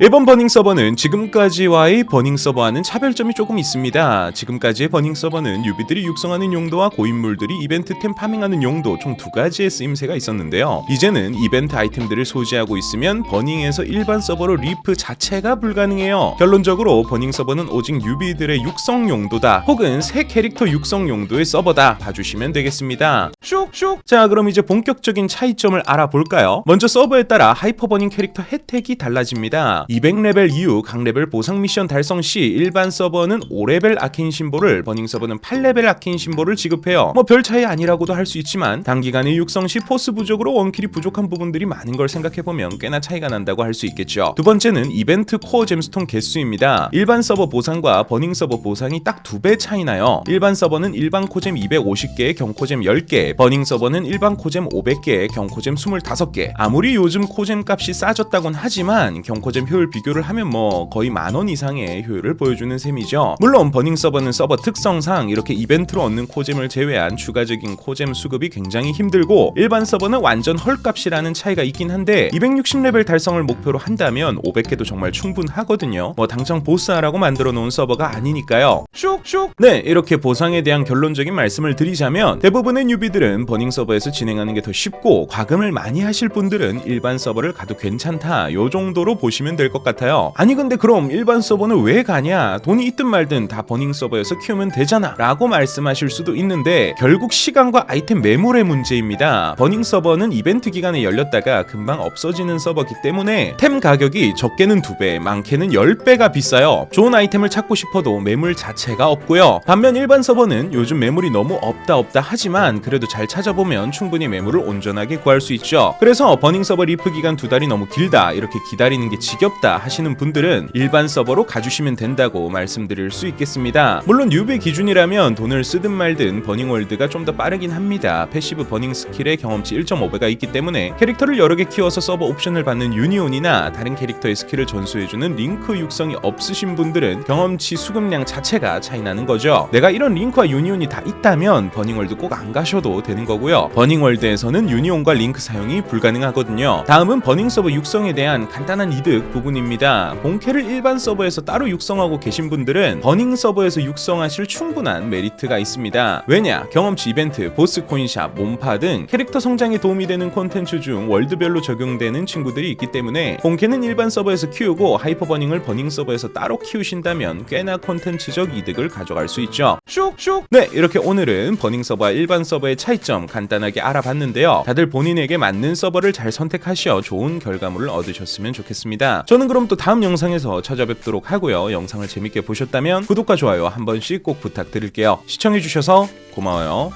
이번 버닝 서버는 지금까지와의 버닝 서버와는 차별점이 조금 있습니다. 지금까지의 버닝 서버는 유비들이 육성하는 용도와 고인물들이 이벤트 템 파밍하는 용도 총 두 가지의 쓰임새가 있었는데요. 이제는 이벤트 아이템들을 소지하고 있으면 버닝에서 일반 서버로 리프 자체가 불가능해요. 결론적으로 버닝 서버는 오직 유비들의 육성 용도다 혹은 새 캐릭터 육성 용도의 서버다 봐주시면 되겠습니다. 슉슉 자 그럼 이제 본격적인 차이점을 알아볼까요? 먼저 서버에 따라 하이퍼 버닝 캐릭터 혜택이 달라집니다. 200레벨 이후 각 레벨 보상 미션 달성 시 일반 서버는 5레벨 아케인 심볼을 버닝 서버는 8레벨 아케인 심볼을 지급해요. 뭐 별 차이 아니라고도 할 수 있지만 단기간에 육성 시 포스 부족으로 원킬이 부족한 부분들이 많은 걸 생각해 보면 꽤나 차이가 난다고 할 수 있겠죠. 두 번째는 이벤트 코어 잼스톤 개수입니다. 일반 서버 보상과 버닝 서버 보상이 딱 두 배 차이 나요. 일반 서버는 일반 코잼 250개, 경코잼 10개, 버닝 서버는 일반 코잼 500개, 경코잼 25개. 아무리 요즘 코잼 값이 싸졌다곤 하지만 경코잼 효율 비교를 하면 뭐 거의 만원 이상의 효율을 보여주는 셈이죠. 물론 버닝 서버는 서버 특성상 이렇게 이벤트로 얻는 코잼을 제외한 추가적인 코잼 수급이 굉장히 힘들고 일반 서버는 완전 헐값이라는 차이가 있긴 한데 260레벨 달성을 목표로 한다면 500개도 정말 충분하거든요. 뭐 당장 보스하라고 만들어 놓은 서버가 아니니까요. 슉슉. 네, 이렇게 보상에 대한 결론적인 말씀을 드리자면 대부분의 뉴비들은 버닝 서버에서 진행하는 게 더 쉽고 과금을 많이 하실 분들은 일반 서버를 가도 괜찮다. 요 정도로 보시면 될것 같아요. 아니 근데 그럼 일반 서버는 왜 가냐? 돈이 있든 말든 다 버닝 서버에서 키우면 되잖아. 라고 말씀하실 수도 있는데 결국 시간과 아이템 매몰의 문제입니다. 버닝 서버는 이벤트 기간에 열렸다가 금방 없어지는 서버기 때문에 템 가격이 적게는 2배, 많게는 10배가 비싸요. 좋은 아이템을 찾고 싶어도 매물 자체가 없고요. 반면 일반 서버는 요즘 매물이 너무 없다 없다 하지만 그래도 잘 찾아보면 충분히 매물을 온전하게 구할 수 있죠. 그래서 버닝 서버 리프 기간 두 달이 너무 길다, 이렇게 기다리는 게 지겹다 하시는 분들은 일반 서버로 가주시면 된다고 말씀드릴 수 있겠습니다. 물론 뉴비 기준이라면 돈을 쓰든 말든 버닝 월드가 좀 더 빠르긴 합니다. 패시브 버닝 스킬의 경험치 1.5배가 있기 때문에 캐릭터를 여러 개 키워서 서버 옵션을 받는 유니온이나 다른 캐릭터의 스킬을 전수해주는 링크 육성이 없으신 분들은 경험치 수급량 자체가 차이 나는 거죠. 내가 이런 링크와 유니온이 다 있다면 버닝월드 꼭 안 가셔도 되는 거고요. 버닝월드에서는 유니온과 링크 사용이 불가능하거든요. 다음은 버닝 서버 육성에 대한 간단한 이득 부분입니다. 본캐를 일반 서버에서 따로 육성하고 계신 분들은 버닝 서버에서 육성하실 충분한 메리트가 있습니다. 왜냐? 경험치 이벤트, 보스 코인샵, 몸파 등 캐릭터 성장에 도움이 되는 콘텐츠 중 월드별로 적용되는 친구들이 있기 때문에 본캐는 일반 서버에서 키우고 하이퍼 버닝을 버닝 서버에서 따로 키우신다면 꽤나 콘텐츠적 이득을 가져갈 수 있죠. 슉슉. 네, 이렇게 오늘은 버닝 서버와 일반 서버의 차이점 간단하게 알아봤는데요. 다들 본인에게 맞는 서버를 잘 선택하시어 좋은 결과물을 얻으셨으면 좋겠습니다. 저는 그럼 또 다음 영상에서 찾아뵙도록 하고요. 영상을 재밌게 보셨다면 구독과 좋아요 한 번씩 꼭 부탁드릴게요. 시청해주셔서 고마워요.